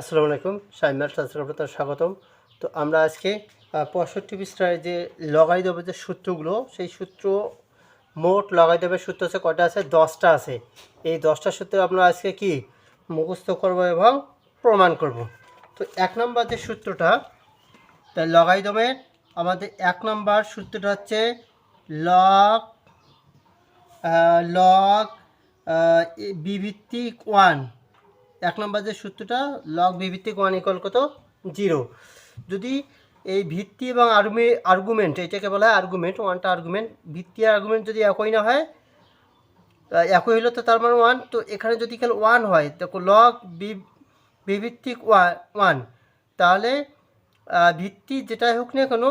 আসসালামু আলাইকুম সাইমার আপনাদের স্বাগতম। তো আমরা আজকে পঁয়ষট্টি পৃষ্ঠায় যে লগাই দেবে যে সূত্রগুলো, সেই সূত্র মোট লগাই দেবে সূত্র আছে কয়টা আছে? দশটা আছে। এই দশটা সূত্র আমরা আজকে কি? মুখস্থ করব এবং প্রমাণ করব। তো এক নম্বর যে সূত্রটা তাই লগাই দমের আমাদের এক নম্বর সূত্রটা হচ্ছে লগ লগ বিভিত্তিক ওয়ান এক নম্বর যে সূত্রটা লগ ভিত্তিক ওয়ান ইকুয়াল কত? জিরো যদি এই ভিত্তি এবং আর্গুমে আর্গুমেন্ট এটাকে বলা হয় আর্গুমেন্ট ওয়ানটা আর্গুমেন্ট ভিত্তি আর আর্গুমেন্ট যদি একই না হয় একই হলো তো তার মানে ওয়ান তো এখানে যদি খেলে ওয়ান হয় দেখো লগ বিভিত্তিক ওয়ান তাহলে ভিত্তি যেটাই হোক না কেন,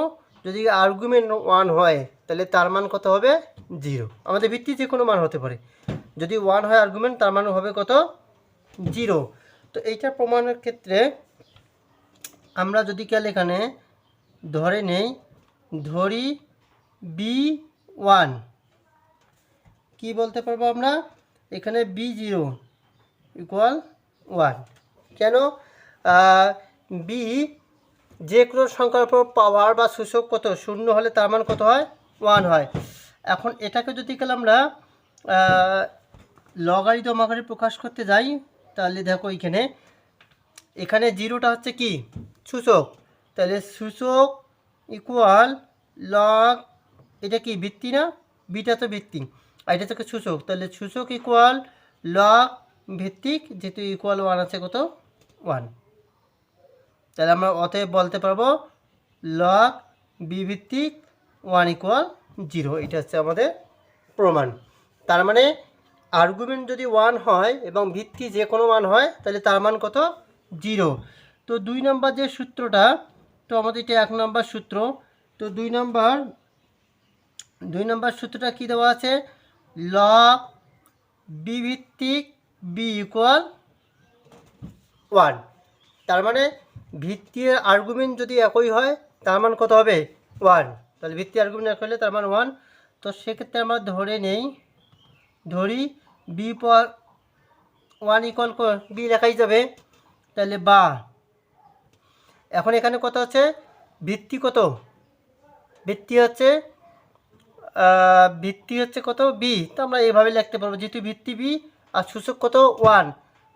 যদি আর্গুমেন্ট ওয়ান হয়, তাহলে তার মান কত হবে? জিরো আমাদের ভিত্তি যে কোনো মান হতে পারে। যদি ওয়ান হয় আর্গুমেন্ট তার মান হবে কত? জিরো। তো এইটা প্রমাণের ক্ষেত্রে আমরা যদি কাল এখানে ধরে নেই, ধরি বি ওয়ান, কী বলতে পারব আমরা? এখানে বি জিরো ইকুয়াল ওয়ান। কেন? বি যে কোনো সংখ্যার উপর পাওয়ার বা সূচক কত? শূন্য হলে তার মান কত হয়? ওয়ান হয়। এখন এটাকে যদি কাল আমরা লগারিদম আকারে প্রকাশ করতে যাই তাহলে দেখো এখানে এখানে জিরোটা হচ্ছে কি? সূচক। তাহলে সূচক ইকুয়াল লগ এটা কি ভিত্তি না? বিটা তো ভিত্তি। আর এটা থেকে সূচক। তাহলে সূচক ইকুয়াল লগ ভিত্তিক, যেহেতু ইকুয়াল ওয়ান আছে কত? ওয়ান তাহলে আমরা অতএব বলতে পারব লগ বি ভিত্তিক ওয়ান ইকুয়াল জিরো এটা হচ্ছে আমাদের প্রমাণ। তার মানে আর্গুমেন্ট যদি ওয়ান হয় এবং ভিত্তি যে কোনো মান হয়, তাহলে তার মান কত? জিরো তো দুই নম্বর যে সূত্রটা, তো আমাদের এটা এক নম্বর সূত্র। তো দুই নম্বর দুই নম্বর সূত্রটা কী দেওয়া আছে? লগ বি ভিত্তিক বি ইকুয়াল ওয়ান তার মানে ভিত্তির আর্গুমেন্ট যদি একই হয়, তার মান কত হবে? ওয়ান তাহলে ভিত্তি আর্গুমেন্ট এক হলে তার মান ওয়ান তো সেক্ষেত্রে আমরা ধরে নেই, ধরি বি পর ওয়ান ইকুয়াল বি লেখাই যাবে। তাহলে বা এখন এখানে কত আছে? ভিত্তি কত? ভিত্তি হচ্ছে ভিত্তি হচ্ছে কত? বি তো আমরা এইভাবে লিখতে পারব, যেহেতু ভিত্তি বি আর সূচক কত? ওয়ান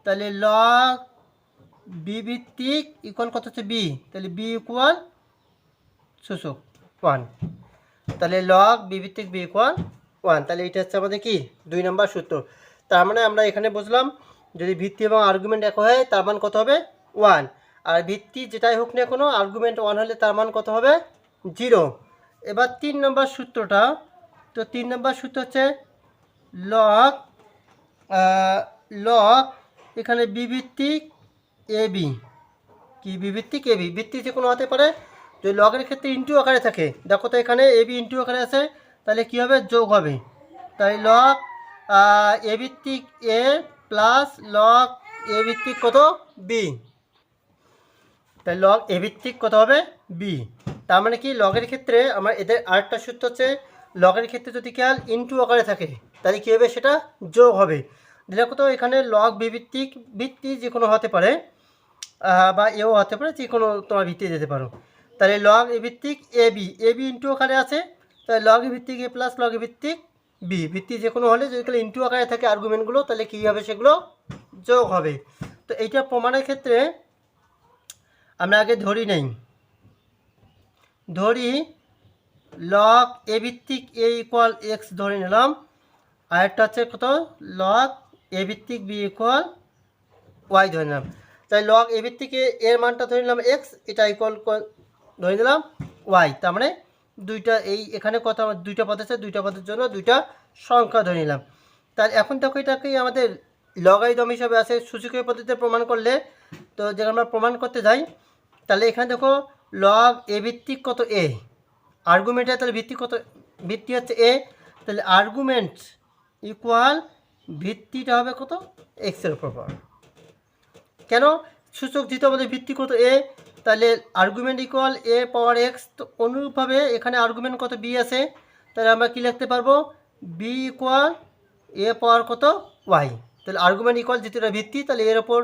তাহলে লগ বি ভিত্তিক ইকুয়াল কত হচ্ছে বি তাহলে বি ইকুয়াল সূচক ওয়ান তাহলে লগ বি ভিত্তিক বি ইকুয়াল ওয়ান, তাহলে এটা হচ্ছে আমাদের কি? দুই নম্বর সূত্র। তার মানে আমরা এখানে বুঝলাম, যদি ভিত্তি এবং আর্গুমেন্ট এক হয়, তার মান কত হবে? ওয়ান। আর ভিত্তি যেটাই হোক না কোনো আর্গুমেন্ট ওয়ান হলে তার মান কত হবে? জিরো। এবার তিন নম্বর সূত্রটা, তো তিন নম্বর সূত্র হচ্ছে লক লগ এখানে বি ভিত্তিক এ বি কি বি ভিত্তিক এ বি ভিত্তি যে কোনো হতে পারে। যদি লগের ক্ষেত্রে ইন্টু আকারে থাকে। দেখো তো এখানে এ বি ইন্টু আকারে আছে। তাহলে কী হবে? যোগ হবে। তাই লগ এ ভিত্তিক এ প্লাস লগ এ ভিত্তিক কত? বি তাই লগ এ ভিত্তিক কত হবে? বি তার মানে কি? লগের ক্ষেত্রে আমার এদের আরেকটা সূত্র হচ্ছে লগের ক্ষেত্রে যদি খেয়াল ইন্টু আকারে থাকে, তাহলে কী হবে? সেটা যোগ হবে। দেখো তো এখানে লগ বি ভিত্তিক, ভিত্তি যে কোনো হতে পারে বা এও হতে পারে, যে কোনো তোমার ভিত্তি দিতে পারো। তাহলে লগ এ ভিত্তিক A B A B into আকারে আছে। তাহলে লগ ভিত্তিক এ প্লাস লগ ভিত্তিক বি ভিত্তি যে কোনো হলে যদি তাহলে ইন্টু আকারে থাকে আর্গুমেন্টগুলো তাহলে কী হবে সেগুলো যোগ হবে। তো এইটা প্রমাণের ক্ষেত্রে আমরা আগে ধরি নেই। ধরি লক এ ভিত্তিক এ ইকুয়াল এক্স ধরে নিলাম। আরেকটা হচ্ছে কত? লক এ ভিত্তিক বি ইকুয়াল ওয়াই ধরে নিলাম। তাই লক এ ভিত্তিক এর মানটা ধরে নিলাম এক্স এটা ইকুয়াল ধরে নিলাম ওয়াই তার মানে দুইটা এই এখানে কত আমার দুইটা পদ আছে, দুইটা পদের জন্য দুইটা সংখ্যা ধরে নিলাম। তার এখন দেখো এটাকেই আমাদের লগাইদম হিসাবে আছে, সূচকীয় পদ্ধতিতে প্রমাণ করলে, তো যেটা আমরা প্রমাণ করতে যাই, তাহলে এখানে দেখো লগ এ ভিত্তিক কত এ আর্গুমেন্টে তাহলে ভিত্তি কত, ভিত্তি হচ্ছে এ তাহলে আর্গুমেন্ট ইকুয়াল ভিত্তিটা হবে কত? এক্সের উপর। কেন? সূচক যেহেতু আমাদের ভিত্তি কত এ তাহলে argument equal A power X তো অনুরূপভাবে এখানে আর্গুমেন্ট কত? বি আছে। তাহলে আমরা কি লিখতে পারব? বি ইকুয়াল এ পাওয়ার কত? ওয়াই তাহলে আর্গুমেন্ট ইকুয়াল এটা ভিত্তি, তাহলে এর ওপর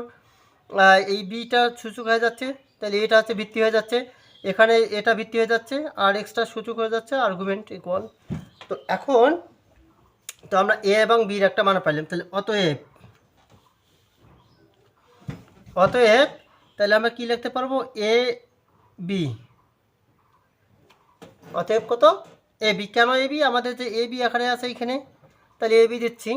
এই বিটা সূচক হয়ে যাচ্ছে। তাহলে এটা হচ্ছে ভিত্তি হয়ে যাচ্ছে। এখানে এটা ভিত্তি হয়ে যাচ্ছে, আর এক্সট্রা সূচক হয়ে যাচ্ছে আর্গুমেন্ট ইকুয়াল তো এখন, তো আমরা এ এবং বির একটা মান পাইলাম। তাহলে অতএব অতএব তাহলে আমরা কি লিখতে পারব? এ বি অতএব কত? এ বি কেন এ বি আমাদের যে এ বি আকারে আছে এখানে তাহলে এ বি দিচ্ছি।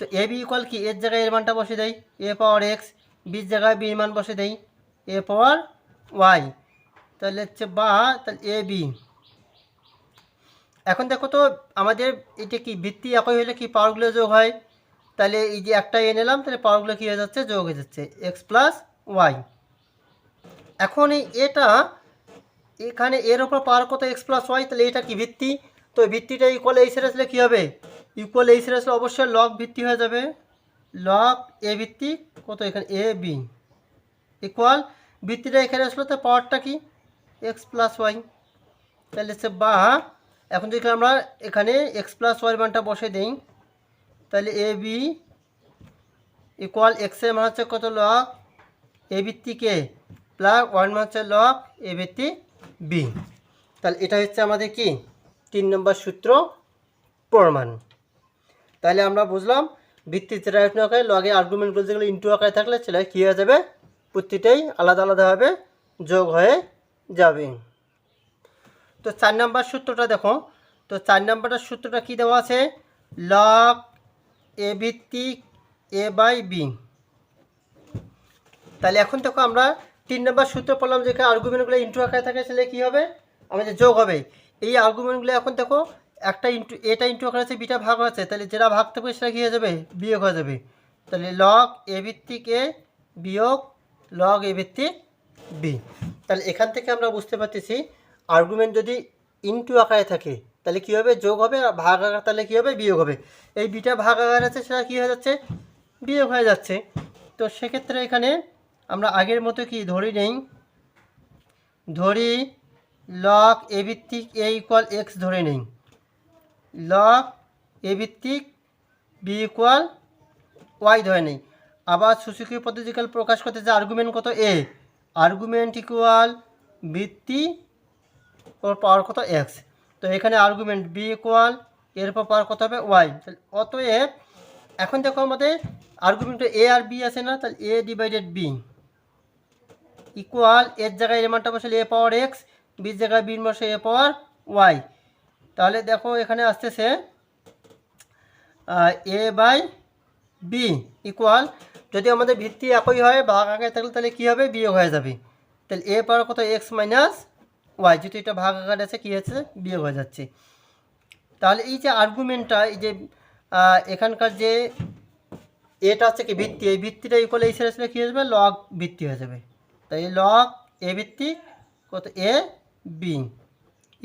তো এ বি ইকুয়াল কি? এর জায়গায় এর মানটা বসে দেয় এ পাওয়ার এক্স বির জায়গায় বির মান বসে দেয় এ পাওয়ার ওয়াই তাহলে হচ্ছে বা, তাহলে এ বি এখন দেখো তো, আমাদের এটা কি, ভিত্তি একই হলে কি পাওয়ারগুলো যোগ হয়? তাহলে এই যে একটা এ নিলাম, তাহলে পাওয়ারগুলো কী হয়ে যাচ্ছে? যোগ হয়ে যাচ্ছে। এক্স প্লাস ওয়াই এখন এটা, এখানে এর ওপর পাওয়ার কত? এক্স প্লাস ওয়াই তাহলে এটা কি ভিত্তি? তো ভিত্তিটা ইকুয়াল এই আসলে কী হবে? ইকুয়াল এই আসলে অবশ্যই লগ ভিত্তি হয়ে যাবে। লগ এ ভিত্তি, কত এখানে? এ বি ইকুয়াল ভিত্তিটা এখানে আসলো তো পাওয়ারটা কি? এক্স প্লাস ওয়াই তাহলে সে বা, এখন যদি আমরা এখানে এক্স প্লাস ওয়াই মানটা বসে দিই, তাহলে এ বি ইকুয়াল এক্সের মান হচ্ছে কত লগ এ ভিত্তিকে প্লাস ওয়ান হচ্ছে লগ এ ভিত্তি বি। তাহলে এটা হচ্ছে আমাদের কি? তিন নম্বর সূত্র প্রমাণ। তাহলে আমরা বুঝলাম ভিত্তির যেটা আকারে লগে আর্গুমেন্টগুলো যেগুলো ইন্টু আকারে থাকলে সেটা কী হয়ে যাবে? প্রতিটাই আলাদা আলাদাভাবে যোগ হয়ে যাবে। তো চার নাম্বার সূত্রটা দেখো। তো চার নাম্বারটার সূত্রটা কী দেওয়া আছে? লগ এ ভিত্তিক এ বাই বি। তাহলে এখন দেখো আমরা তিন নম্বর সূত্র পড়লাম যে আর্গুমেন্টগুলো ইন্টু আকারে থাকে তাহলে কী হবে? আমাদের যোগ হবে। এই আর্গুমেন্টগুলো এখন দেখো, একটা ইন্টু এটা ইন্টু আকারে আছে, বিটা ভাগ আছে, তাহলে যেটা ভাগ থাকবে সেটা কী হয়ে যাবে? বিয়োগ হয়ে যাবে। তাহলে লগ এ ভিত্তিক এ বিয়োগ লগ এ ভিত্তিক বি তাহলে এখান থেকে আমরা বুঝতে পারতেছি আর্গুমেন্ট যদি ইন্টু আকারে থাকে, তাহলে কী হবে? যোগ হবে, আর ভাগ আকার তাহলে কী হবে? বিয়োগ হবে। এই বিটা ভাগ আকার আছে, সেটা কী হয়ে যাচ্ছে? বিয়োগ হয়ে যাচ্ছে। তো সেক্ষেত্রে এখানে আমরা আগের মতো কি ধরি নেই? ধরি লক এ ভিত্তিক এ ইকুয়াল এক্স ধরে নেই। লক এ ভিত্তিক বি ইকুয়াল ওয়াই ধরে নেই। আবার সুসুকি পদ্ধতিকাল প্রকাশ করতে যে আর্গুমেন্ট কত এ আর্গুমেন্ট ইকুয়াল ভিত্তি ওর পাওয়ার কত এক্স তো এখানে আর্গুমেন্ট বি ইকুয়াল এর পর পাওয়ার কত হবে ওয়াই অতএব এখন দেখো আমাদের আর্গুমেন্টে এ আর বি আছে না? তাহলে এ ডিভাইডেড বি ইকুয়াল এর জায়গায় এর মানটা বসলে এ পাওয়ার এক্স বির জায়গায় বির বসে এ পাওয়ার ওয়াই তাহলে দেখো এখানে আসতেছে এ বাই বি ইকুয়াল যদি আমাদের ভিত্তি একই হয়, ভাগ আগে থাকলে তাহলে কী হবে? বিয়োগ হয়ে যাবে। তাহলে এ পাওয়ার কত? এক্স মাইনাস ওয়াই যেহেতু এটা ভাগ আকার আছে, কী হচ্ছে? বিয়োগ হয়ে যাচ্ছে। তাহলে এই যে আর্গুমেন্টটা এই যে এখানকার যে এটা হচ্ছে কি ভিত্তি, এই ভিত্তিটা ইকুয়াল এই সেরে আসলে কী হয়ে যাবে? লগ ভিত্তি হয়ে যাবে। তাই লগ এ ভিত্তিক কত এ বি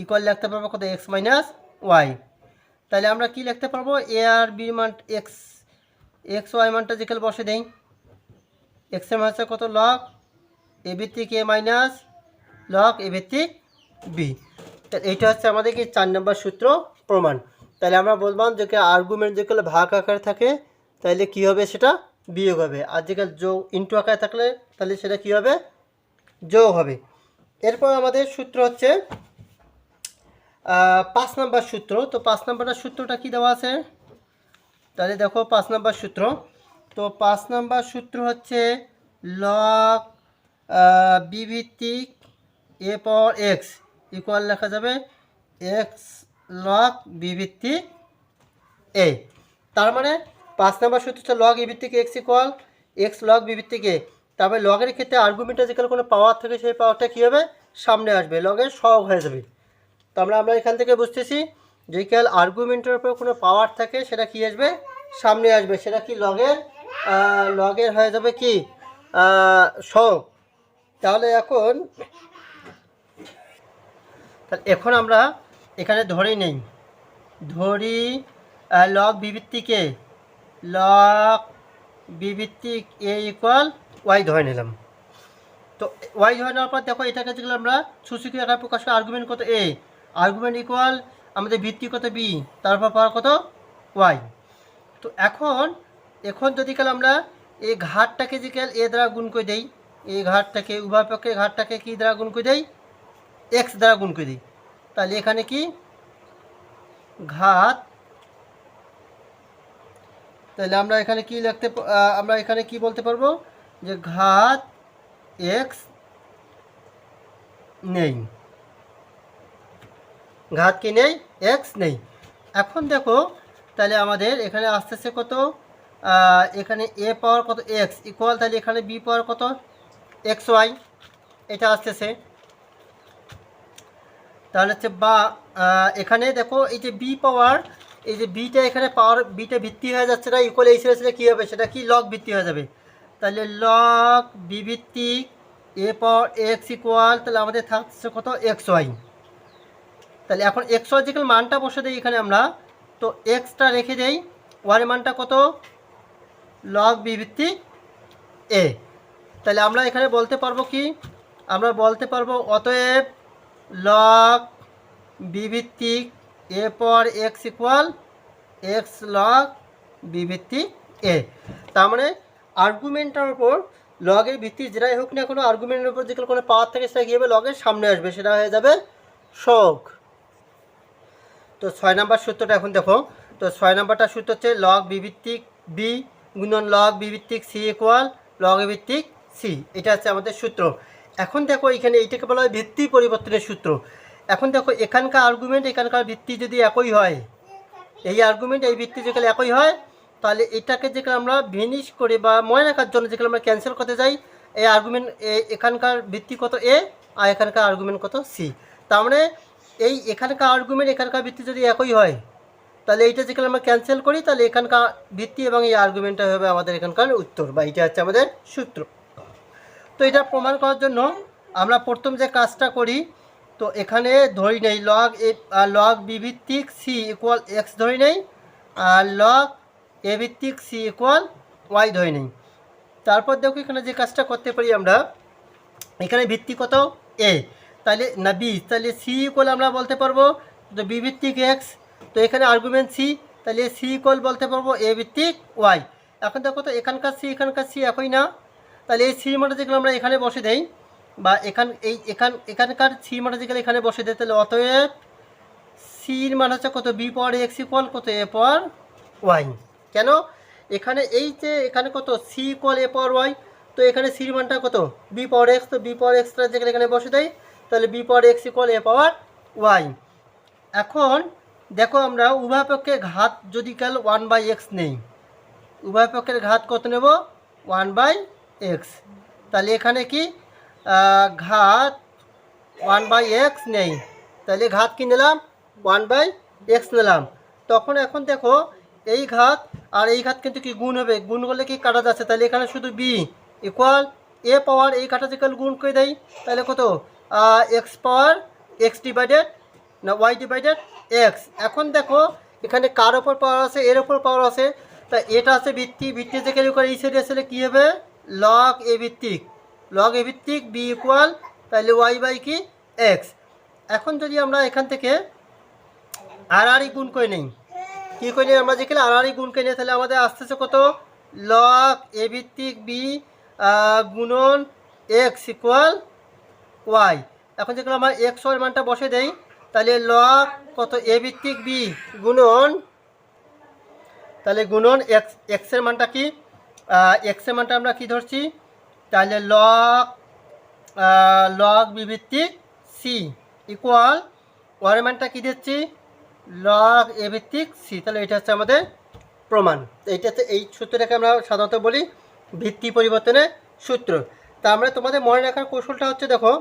ইকুয়াল লিখতে পারব কত এক্স মাইনাস ওয়াই। তাহলে আমরা কি লিখতে পারব? এ আর বি মান এক্স এক্স ওয়াই মানটা যেখানে বসে দেই। এক্সের মান হচ্ছে কত? লক এ ভিত্তিক এ মাইনাস লক এ ভিত্তিক বি তাহলে এইটা হচ্ছে আমাদের কি চার নম্বর সূত্র প্রমাণ। তাহলে আমরা বললাম যে আর্গুমেন্ট যেগুলো ভাগ আকারে থাকে, তাহলে কি হবে সেটা বিয়োগ হবে। আর যেগুলো যোগ ইন্টু আকারে থাকলে তাহলে সেটা কি হবে? যোগ হবে। এরপর আমাদের সূত্র হচ্ছে পাঁচ নম্বর সূত্র। তো পাঁচ নম্বরের সূত্রটা কি দেওয়া আছে? তাহলে দেখো পাঁচ নম্বর সূত্র। তো পাঁচ নম্বর সূত্র হচ্ছে লগ বি ভিত্তিক এ পাওয়ার এক্স ইকুয়াল লেখা যাবে এক্স লগ বি ভিত্তিক এ তার মানে পাঁচ নম্বর সূত্র হচ্ছে লগ এ ভিত্তিক X equal X log B A তবে লগের ক্ষেত্রে আর্গুমেন্টে যেখানে কোনো পাওয়ার থাকে সেই পাওয়ারটা কী হবে সামনে আসবে? লগের সহগ হয়ে যাবে। তো আমরা আমরা এখান থেকে বুঝতেছি যে কাল আর্গুমেন্টের উপর কোনো পাওয়ার থাকে, সেটা কি আসবে? সামনে আসবে। সেটা কি লগের লগের হয়ে যাবে কি? সহগ। তাহলে এখন তাহলে এখন আমরা এখানে ধরেই নেই। ধরি লগ বিবৃত্তিকে লগ বিবৃত্তিক এ ইকুয়াল ওয়াই ধরে নিলাম। তো ওয়াই ধরে নেওয়ার পর দেখো এটাকে যেগুলো আমরা সুসুকি আকারে প্রকাশ করি আর্গুমেন্ট কত এ আর্গুমেন্ট ইকুয়াল আমাদের ভিত্তি কত বি তারপর পাওয়ার কত ওয়াই তো এখন এখন যদি কাল আমরা এই ঘাটটাকে যে কেল এ দ্বারা গুণ করে দেই, এই ঘাটটাকে, উভয় পক্ষের ঘাটটাকে কি দ্বারা গুণ করে দেই? এক্স দ্বারা গুণ করে দিই। তাহলে এখানে কি? ঘাত, তাহলে আমরা এখানে কি লিখতে আমরা এখানে কি বলতে পারব? যে ঘাত এক্স নেই। ঘাত কি নেই? এক্স নেই। এখন দেখো, তাহলে আমাদের এখানে আসতেছে কত? এখানে এ পাওয়ার কত? এক্স ইকুয়াল তাহলে এখানে বি পাওয়ার কত? এক্স ওয়াই এটা আসতেছে। তাহলে হচ্ছে বা এখানে দেখো, এই যে বি পাওয়ার, এই যে বিটা এখানে পাওয়ার বিটা ভিত্তি হয়ে যাচ্ছে না ইকুয়াল এই ছেড়ে কী হবে? সেটা কি লগ ভিত্তি হয়ে যাবে? তাহলে লক বি ভিত্তিক এ পাওয়ার এক্স ইকুয়াল তাহলে আমাদের থাকছে কত? এক্স ওয়াই তাহলে এখন এক্স ওয়াই যেখানে মানটা বসে দিই এখানে আমরা, তো এক্সটা রেখে দেই ওয়ার মানটা কত? লগ বি ভিত্তিক এ তাহলে আমরা এখানে বলতে পারব কি? আমরা বলতে পারব অতএব লক বি ভিত্তিক এ পর X equal X log B ভিত্তিক এ তার মানে আর্গুমেন্টের উপর লগের ভিত্তি যেটাই হোক না কোনো আর্গুমেন্টের উপর যেগুলো কোনো পাওয়ার থাকে সেটা কী হবে লগের সামনে আসবে, সেটা হয়ে যাবে শোক তো ছয় নাম্বার সূত্রটা এখন দেখো, তো ছয় নাম্বারটা সূত্র হচ্ছে লগ বিভিত্তিক বি গুণন লগ বিভিত্তিক সি ইকুয়াল লগ ভিত্তিক সি এটা হচ্ছে আমাদের সূত্র। এখন দেখো এখানে এইটাকে বলা হয় ভিত্তি পরিবর্তনের সূত্র। এখন দেখো এখানকার আর্গুমেন্ট এখানকার ভিত্তি যদি একই হয়, এই আর্গুমেন্ট এই ভিত্তি যেগুলো একই হয় তাহলে এটাকে যেখানে আমরা ভিনিশ করে বা মনে রাখার জন্য যেগুলো আমরা ক্যান্সেল করতে যাই এই আর্গুমেন্ট এখানকার ভিত্তি কত এ আর এখানকার আর্গুমেন্ট কত সি তার মানে এই এখানকার আর্গুমেন্ট এখানকার ভিত্তি যদি একই হয়, তাহলে এইটা যেখানে আমরা ক্যান্সেল করি, তাহলে এখানকার ভিত্তি এবং এই আর্গুমেন্টটা হবে আমাদের এখানকার উত্তর বা এটা হচ্ছে আমাদের সূত্র। তো এটা প্রমাণ করার জন্য আমরা প্রথম যে কাজটা করি, তো এখানে ধরি নেই লগ এ লগ বিভিত্তিক সি ইকুয়াল এক্স ধরি নেই, আর লগ এ ভিত্তিক সি ইকুয়াল ওয়াই ধরে নেই। তারপর দেখো এখানে যে কাজটা করতে পারি আমরা, এখানে ভিত্তি কত? এ তাহলে না বি তাহলে সি ইকুয়াল আমরা বলতে পারব তো বি ভিত্তিক এক্স তো এখানে আর্গুমেন্ট সি তাহলে সি ইকুয়াল বলতে পারব এ ভিত্তিক ওয়াই এখন দেখো তো এখানকার সি এখানকার সি একই না? তাহলে এই সি মানটা যেগুলো আমরা এখানে বসে দেই, বা এখান, এই, এখান, এখানকার সি মানটা যেগুলো এখানে বসে দেয়, তাহলে অতএব সির মান হচ্ছে কত? বি পাওয়ার এক্স ইকুয়াল কত? এ পাওয়ার ওয়াই কেন? এখানে এই যে এখানে কত? C equal A power Y তো এখানে সির মানটা কত? বি পাওয়ার এক্স তো বি পাওয়ার এক্সটা যেখানে এখানে বসে দেয়, তাহলে B power X equal A power Y এখন দেখো আমরা উভয় পক্ষে ঘাত যদি কাল ওয়ান বাই এক্স নেই, উভয় পক্ষের ঘাত কত নেব? ওয়ান বাই এক্স তাহলে এখানে কি? ঘাত ওয়ান বাই এক্স নেই। তাহলে ঘাত কি নিলাম? ওয়ান বাই এক্স নিলাম। তখন এখন দেখো এই ঘাত আর এই ঘাত কিন্তু কি গুণ হবে? গুণ করলে কি কাটা যাচ্ছে তাহলে এখানে শুধু বি ইকুয়াল এ পাওয়ার এই কাটা যেখানে গুণ করে দেয় তাহলে কত? এক্স পাওয়ার এক্স ডিভাইডেড না ওয়াই ডিভাইডেড এক্স এখন দেখো, এখানে কার ওপর পাওয়ার আছে? এর ওপর পাওয়ার আছে। তা এটা আছে ভিত্তি ভিত্তি করে এই সাইডে আসলে কী হবে? লগ এ ভিত্তিক। লগ এ ভিত্তিক বি ইকুয়াল তাহলে ওয়াই বাই কি? এক্স এখন যদি আমরা এখান থেকে আর আরই গুণ করে নেই কী করে আমরা যেখানে আর আরই গুণ করে নিই তাহলে আমাদের আসতেছে কত? লগ এ ভিত্তিক বি গুণন এক্স ইকুয়াল ওয়াই। এখন যেগুলো আমার এক্স ওয়াই মানটা বসে দেই, তাহলে লগ কত? এ ভিত্তিক বি, গুণন, তাহলে গুণন এক্স এক্সের মানটা কি? এক্সের মানটা আমরা কি ধরছি? তাহলে লগ লগ বি ভিত্তিক সি ইকুয়াল ওয়ারের মানটা কী দিচ্ছি? লগ এ ভিত্তিক সি তাহলে এটা হচ্ছে আমাদের প্রমাণ। এইটা হচ্ছে এই সূত্রটাকে আমরা সাধারণত বলি ভিত্তি পরিবর্তনের সূত্র। তা আমরা তোমাদের মনে রাখার কৌশলটা হচ্ছে দেখো,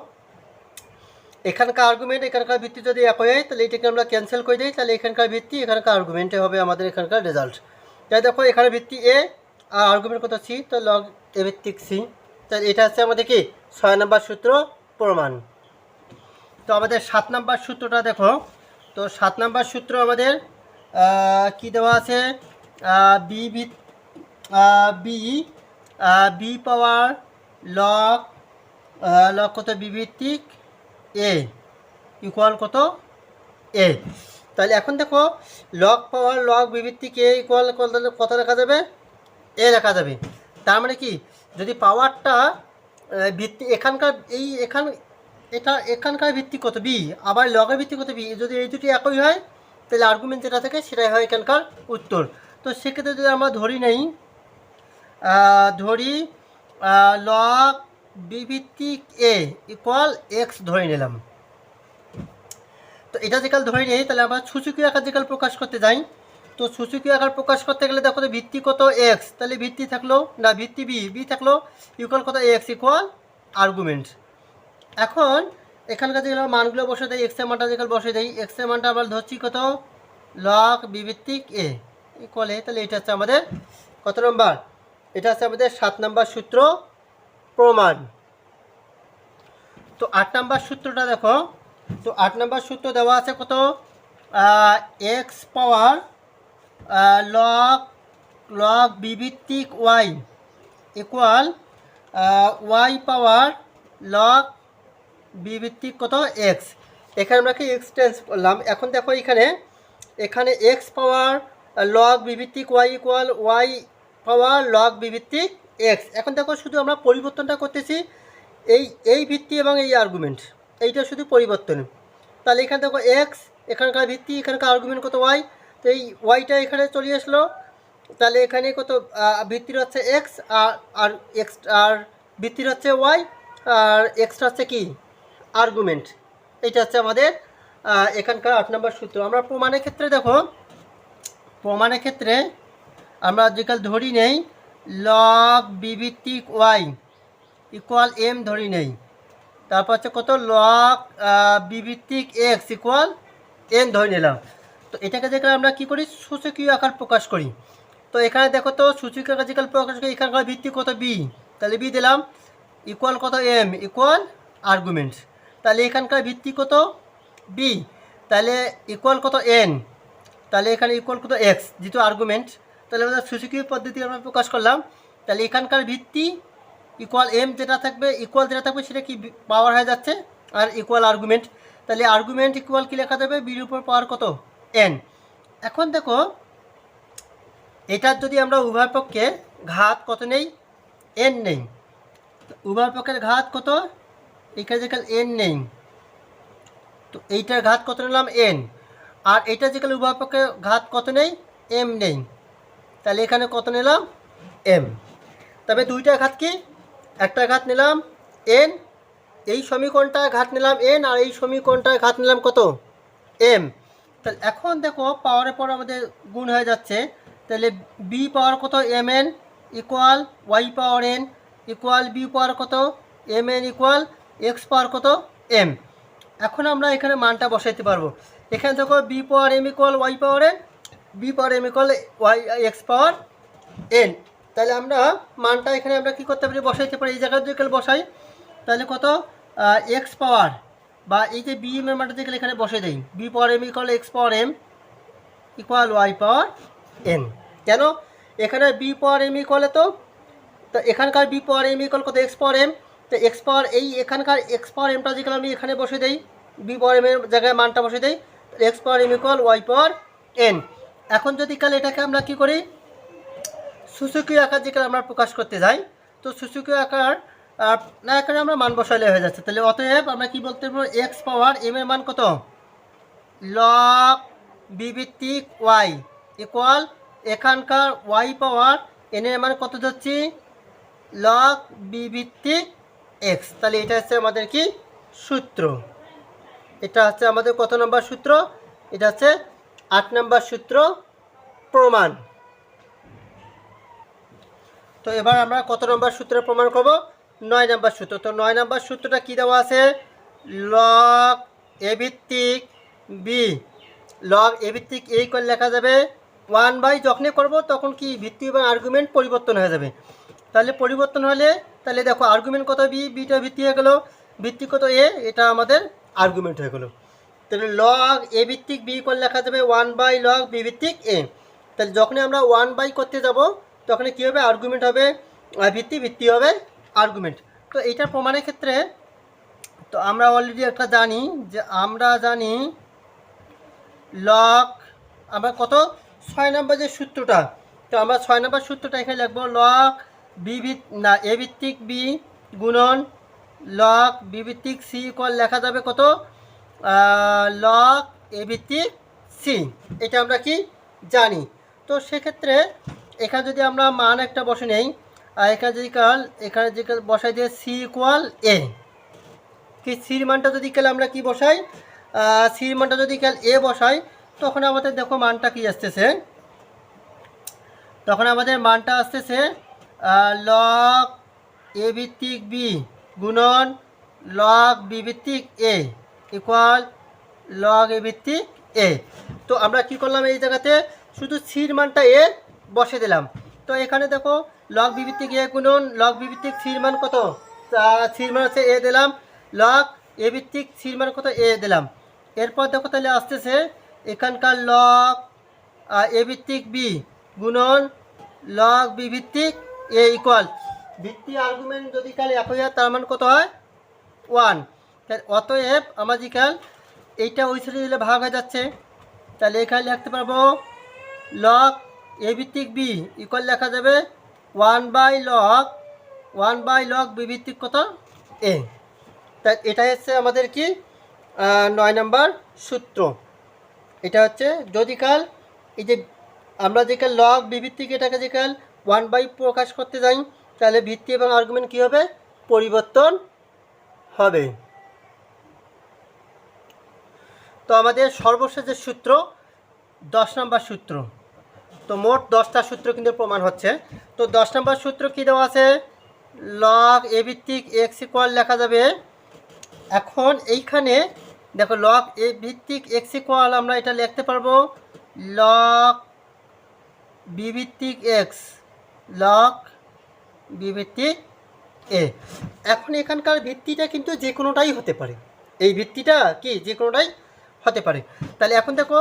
এখানকার আর্গুমেন্ট এখানকার ভিত্তি যদি এক হয়ে যায় তাহলে এটাকে আমরা ক্যান্সেল করে দিই, তাহলে এখানকার ভিত্তি এখানকার আর্গুমেন্টে হবে আমাদের এখানকার রেজাল্ট তাই দেখো, এখানে ভিত্তি এ আর আর্গুমেন্ট কত? সি তো লগ এ ভিত্তিক সি তাহলে এটা হচ্ছে আমাদের কি? ছয় নম্বর সূত্র প্রমাণ। তো আমাদের সাত নম্বর সূত্রটা দেখো তো সাত নাম্বার সূত্র আমাদের কি দেওয়া আছে? B B B power log log কত? বি ভিত্তিক এ ইকুয়াল কত? এ তাহলে এখন দেখো লক পাওয়ার লগ বিভিত্তিক এ ইকুয়াল কত? লেখা যাবে? এ লেখা যাবে। তার মানে কি? যদি পাওয়ারটা ভিত্তি এখানকার এই এখান এটা এখানকার ভিত্তি কত? বি আবার লগের ভিত্তি কত বি যদি এই দুটি একই হয়, তাহলে আর্গুমেন্ট যেটা থাকে সেটাই হয় এখানকার উত্তর। তো সেক্ষেত্রে যদি আমরা ধরি নেই ধরি লগ বি ভিত্তিক এ ইকুয়াল এক্স ধরে নিলাম। তো এটা যেকাল ধরে নিই, তাহলে আমরা সূচকীয় আকার যেকাল প্রকাশ করতে যাই, তো সূচকীয় আকার প্রকাশ করতে গেলে দেখো তো ভিত্তি কত এক্স তাহলে ভিত্তি থাকল, না ভিত্তি বি বি থাকল ইকুয়াল কত এক্স ইকুয়াল আর্গুমেন্ট এখন এখানকার যেগুলো মানগুলো বসে দেয় এক্সের মানটা যেগুলো বসে দেয় এক্সের মানটা আবার ধরছি কত? লক বিভিত্তিক এ এ তাহলে এটা হচ্ছে আমাদের কত নম্বর এটা হচ্ছে আমাদের সাত নম্বর সূত্র প্রমাণ। তো আট নম্বর সূত্রটা দেখো, তো আট নম্বর সূত্র দেওয়া আছে কত? X power log log বিভিত্তিক Y equal Y power log বিভিত্তিক কত? এক্স এখানে আমরা কি এক্সটেন্স করলাম এখন দেখো এখানে এখানে X power log বিভিত্তিক Y equal Y power log বিভিত্তিক X এখন দেখো শুধু আমরা পরিবর্তনটা করতেছি, এই এই ভিত্তি এবং এই আর্গুমেন্ট এইটা শুধু পরিবর্তন। তাহলে এখানে দেখো এক্স এখানকার ভিত্তি, এখানকার আর্গুমেন্ট কত ওয়াই তো এই ওয়াইটা এখানে চলে আসলো। তাহলে এখানে কত ভিত্তির হচ্ছে এক্স আর আর এক্স আর ভিত্তির হচ্ছে ওয়াই আর এক্সটা হচ্ছে কি? আর্গুমেন্ট এটা হচ্ছে আমাদের এখানকার আট নম্বর সূত্র। আমরা প্রমাণের ক্ষেত্রে দেখো, প্রমাণের ক্ষেত্রে আমরা যেকাল ধরি নেই লগ বিভিত্তিক ওয়াই ইকুয়াল এম ধরি নেই। তারপর হচ্ছে কত? লগ বিভিত্তিক এক্স ইকুয়াল এন ধরে নিলাম। তো এটাকে দেখে আমরা কি করি? সূচকীয় আকার প্রকাশ করি। তো এখানে দেখো তো, সূচকীয় আকার প্রকাশ করি, এখানকার ভিত্তি কত বি তাহলে বি দিলাম ইকুয়াল কত এম ইকুয়াল আর্গুমেন্ট তাহলে এখানকার ভিত্তি কত? বি তাহলে ইকুয়াল কত? এন তাহলে এখানে ইকুয়াল কত? এক্স যেহেতু আর্গুমেন্ট তাহলে আমরা সূচকীয় পদ্ধতি আমরা প্রকাশ করলাম। তাহলে এখানকার ভিত্তি ইকুয়াল এম যেটা থাকবে ইকুয়াল যেটা থাকবে সেটা কি পাওয়ার হয়ে যাচ্ছে? আর ইকুয়াল আর্গুমেন্ট তাহলে আর্গুমেন্ট ইকুয়াল কি লেখা যাবে বির উপর পাওয়ার কত? এন এখন দেখো, এটার যদি আমরা উভয় পক্ষে ঘাত কত নেই? এন নেই। উভয় পক্ষের ঘাত কত? এখানে যেখানে এন নেই, তো এইটার ঘাত কত নিলাম এন আর এটা যেখানে উভয় পক্ষে ঘাত কত নেই? এম নেই। তাহলে এখানে কত নিলাম? এম তবে দুইটা ঘাত কি? একটা ঘাত নিলাম এন এই সমীকরণটা ঘাত নিলাম এন আর এই সমীকরণটা ঘাত নিলাম কত? এম তাহলে এখন দেখো পাওয়ারের পর আমাদের গুণ হয়ে যাচ্ছে। তাহলে বি পাওয়ার কত? M N equal Y power N equal B power কত? M N equal X power কত এম এখন আমরা এখানে মানটা বসাইতে পারব। এখানে দেখো B power M equal Y power N B power M equal Y X power N তাহলে আমরা মানটা এখানে আমরা কি করতে পারি? বসাইতে পারি। এই জায়গায় যদি বসাই, তাহলে কত? এক্স পাওয়ার বা এই যে বি এম এর মানটা যেখানে এখানে বসে দেই B power M equal X power M equal Y power N কেন? এখানে বি পাওয়ার এম ইকুয়ালে তো তো এখানকার বি পাওয়ার এম ইকুয়াল কত? এক্স পাওয়ার এম তো এক্স পাওয়ার এই এখানকার এক্স পাওয়ার এমটা যেখানে আমি এখানে বসে দেই বি পাওয়ার এম এর জায়গায় মানটা বসে দেই X power M equal Y power N এখন যদি কাল এটাকে আমরা কি করি? সূচকীয় আকার যেখানে আমরা প্রকাশ করতে যাই, তো সূচকীয় আকার না, এখানে আমরা মান বসাইলে হয়ে যাচ্ছে। তাহলে অতএব আমরা কি বলতে পারব? এক্স পাওয়ার এম এর মান কত? লক বিভিত্তিক ওয়াই ইকুয়াল এখানকার ওয়াই পাওয়ার এন এর মান কত ধরছি লক বিভিত্তিক এক্স তাহলে এটা হচ্ছে আমাদের কি? সূত্র। এটা হচ্ছে আমাদের কত নম্বর সূত্র? এটা হচ্ছে আট নম্বর সূত্র প্রমাণ। তো এবার আমরা কত নম্বর সূত্রে প্রমাণ করব? নয় নম্বর সূত্র। তো নয় নম্বর সূত্রটা কী দেওয়া আছে? লগ এ ভিত্তিক বি লগ এ ভিত্তিক এই করে লেখা যাবে ওয়ান বাই যখনই করব, তখন কি ভিত্তি এবং আর্গুমেন্ট পরিবর্তন হয়ে যাবে। তাহলে পরিবর্তন হলে তাহলে দেখো আর্গুমেন্ট কত? বি বিটা ভিত্তি হয়ে গেলো। ভিত্তি কত? এ এটা আমাদের আর্গুমেন্ট হয়ে গেলো। তাহলে লগ এ ভিত্তিক বি করে লেখা যাবে ওয়ান বাই লগ বি ভিত্তিক এ তাহলে যখনই আমরা ওয়ান বাই করতে যাব তখন কী হবে? আর্গুমেন্ট হবে ভিত্তি ভিত্তি হবে আর্গুমেন্ট তো এইটার প্রমাণের ক্ষেত্রে, তো আমরা অলরেডি একটা জানি যে আমরা জানি লক আমরা কত? ছয় নম্বর যে সূত্রটা। তো আমরা ছয় নম্বর সূত্রটা এখানে লিখব লক বি না, এ ভিত্তিক বি গুণন লগ বি ভিত্তিক সি ইকুয়াল লেখা যাবে কত? লগ এ ভিত্তিক সি। এটা আমরা কি জানি? তো সেক্ষেত্রে এখানে যদি আমরা মান একটা বসে নেই আর এখানে যদি কাল, এখানে যে বসাই দিয়ে সি ইকুয়াল এ। কি সির মানটা যদি কাল আমরা কি বসাই? সির মানটা যদি কাল এ বসাই, তখন আমাদের দেখো মানটা কি আসতেছে? তখন আমাদের মানটা আসতেছে লগ, এ ভিত্তিক বি গুণন লগ বি ভিত্তিক এ ইকুয়াল লগ এ ভিত্তিক এ। তো আমরা কি করলাম এই জায়গাতে? শুধু সির মানটা এ বসে দিলাম। তো এখানে দেখো, লগ বি ভিত্তিক এ গুণন লগ বি ভিত্তিক সির মান কত? সির মান হচ্ছে এ দিলাম। লগ এ ভিত্তিক সির মান কত? এ দিলাম। এরপর দেখো তাহলে আসতেছে, এখানকার লগ এ ভিত্তিক বি গুণন লগ বি ভিত্তিক এ ইকুয়াল ভিত্তি আর্গুমেন্ট যদি কাল একই হয় তার মান কত হয়? ওয়ান তাহলে অতএব আমাদের কাল এইটা ওই সাইডে দিলে ভাগ হয়ে যাচ্ছে। তাহলে এখানে লিখতে পারব লগ এ ভিত্তিক বি ইকুয়াল লেখা যাবে one by log one by log B ভিত্তিক কত? এ তা এটা হচ্ছে আমাদের কি? নয় নম্বর সূত্র। এটা হচ্ছে যদি কাল এই যে আমরা যে কাল লগ বিভিত্তিক এটাকে যে কাল ওয়ান বাই প্রকাশ করতে যাই, তাহলে ভিত্তি এবং আর্গুমেন্ট কী হবে? পরিবর্তন হবে। তো আমাদের সর্বশেষ সূত্র, দশ নম্বর সূত্র। তো মোট দশটা সূত্র কিন্তু প্রমাণ হচ্ছে। তো দশ নম্বর সূত্র কী দেওয়া আছে? লগ এ ভিত্তিক এক্স ইকুয়াল লেখা যাবে। এখন এইখানে দেখো লগ এ ভিত্তিক এক্স ইকুয়াল আমরা এটা লিখতে পারব। লগ বি ভিত্তিক এক্স লগ বি ভিত্তিক এ। এখন এখানকার ভিত্তিটা কিন্তু যে কোনোটাই হতে পারে। এই ভিত্তিটা কি? যে কোনোটাই হতে পারে। তাহলে এখন দেখো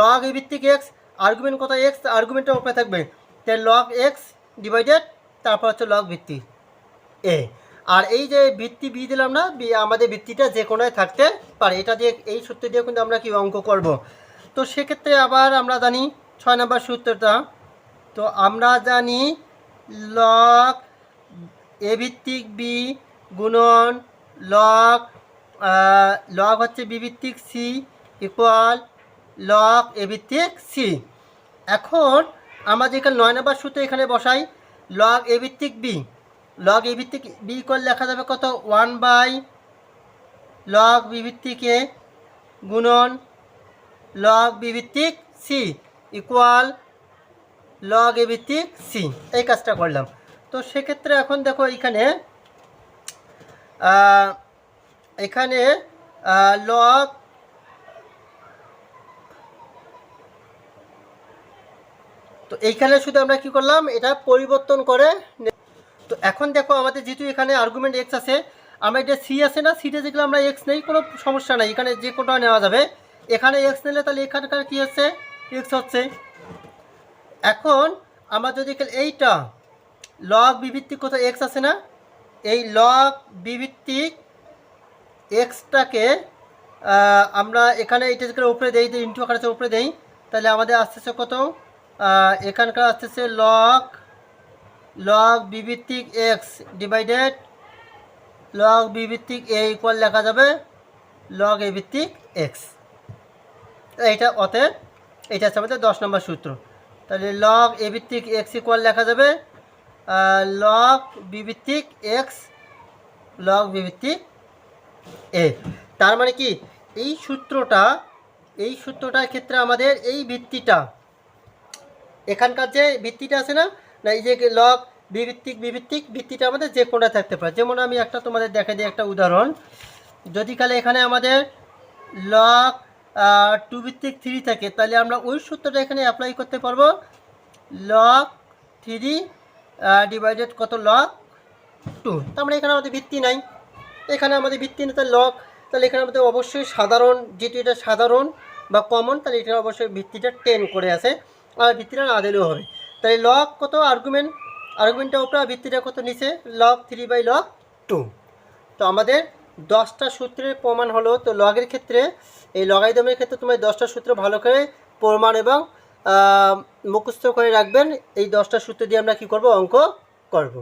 লগ এ ভিত্তিক এক্স আর্গুমেন্ট কত এক্স আর্গুমেন্টের উপরে থাকবে। তাহলে লগ এক্স ডিভাইডেড তারপর হচ্ছে লগ ভিত্তি এ। আর এই যে ভিত্তি বি দিলাম না, বি আমাদের ভিত্তিটা যে কোনোয় থাকতে পারে। এটা দিয়ে এই সূত্র দিয়ে কিন্তু আমরা কি অঙ্ক করব? তো সেক্ষেত্রে আবার আমরা জানি, ছয় নম্বর সূত্রটা। তো আমরা জানি লগ, এ ভিত্তিক বি গুণন লগ লগ হচ্ছে বি ভিত্তিক সি ইকুয়াল লগ এ ভিত্তিক সি এখন আমরা যেখানে নয় নম্বর সূত্র এখানে বসাই, লগ এ ভিত্তিক বি লগ এ ভিত্তিক বি ইকুয়াল লেখা যাবে কত? ওয়ান বাই লগ বি ভিত্তিক এ গুণন log B C equal log A ভিত্তিক সি এই কাজটা করলাম। তো সেক্ষেত্রে এখন দেখো এখানে এখানে লগ তো এইখানে শুধু আমরা কি করলাম, এটা পরিবর্তন করে তো এখন দেখো আমাদের যেহেতু এখানে আর্গুমেন্ট এক্স আছে, আমরা এটা সি আছে না সিটে যেগুলো আমরা এক্স নেই, কোনো সমস্যা নাই। এখানে যে কোনটা নেওয়া যাবে, এখানে এক্স নিলে তাহলে এখানকার কী হচ্ছে? এক্স হচ্ছে। এখন আমরা যদি এইটা লগ বিভিত্তিক কোথাও এক্স আছে না, এই লগ বিভিত্তিক এক্সটাকে আমরা এখানে এটা যদি উপরে দেই ইন্টু আকারে উপরে দেই, তাহলে আমাদের আসতেছে কত? এখানকার আসতেছে লগ লগ বিভিত্তিক এক্স ডিভাইডেড লগ বিভিত্তিক এ ইকুয়াল লেখা যাবে লগ এ ভিত্তিক এক্স এইটা অতএব এটা হচ্ছে আমাদের দশ নম্বর সূত্র। তাহলে লগ এ ভিত্তিক এক্স ইকুয়াল লেখা যাবে লগ বি ভিত্তিক এক্স লগ বি ভিত্তিক এ তার মানে কি? এই সূত্রটা, এই সূত্রটার ক্ষেত্রে আমাদের এই ভিত্তিটা, এখানকার যে ভিত্তিটা আছে না না এই যে লগ বিভিত্তিক বিভিত্তিক ভিত্তিটা আমাদের যে কোনটা থাকতে পারে। যেমন আমি একটা তোমাদের দেখা দিই একটা উদাহরণ। যদি কালে এখানে আমাদের লগ টু ভিত্তিক থ্রি থাকে, তাহলে আমরা ওই সূত্রটা এখানে অ্যাপ্লাই করতে পারব। লগ থ্রি ডিভাইডেড কত লগ টু তার মানে এখানে আমাদের ভিত্তি নাই। এখানে আমাদের ভিত্তি নেই, তাহলে লগ তাহলে এখানে আমাদের অবশ্যই সাধারণ, যেহেতু এটা সাধারণ বা কমন তাহলে এটা অবশ্যই ভিত্তিটা টেন করে আছে। আর ভিত্তিটা না দিলেও হবে। তাই লগ কত আর্গুমেন্ট আর্গুমেন্টটা আর ভিত্তিটা কত নিচে? Log three by log two তো আমাদের দশটা সূত্রের প্রমাণ হলো, তো লগের ক্ষেত্রে এই লগাইদমের ক্ষেত্রে তোমার দশটা সূত্র ভালো করে প্রমাণ এবং মুখস্থ করে রাখবেন। এই দশটা সূত্র দিয়ে আমরা কি করব? অঙ্ক করব।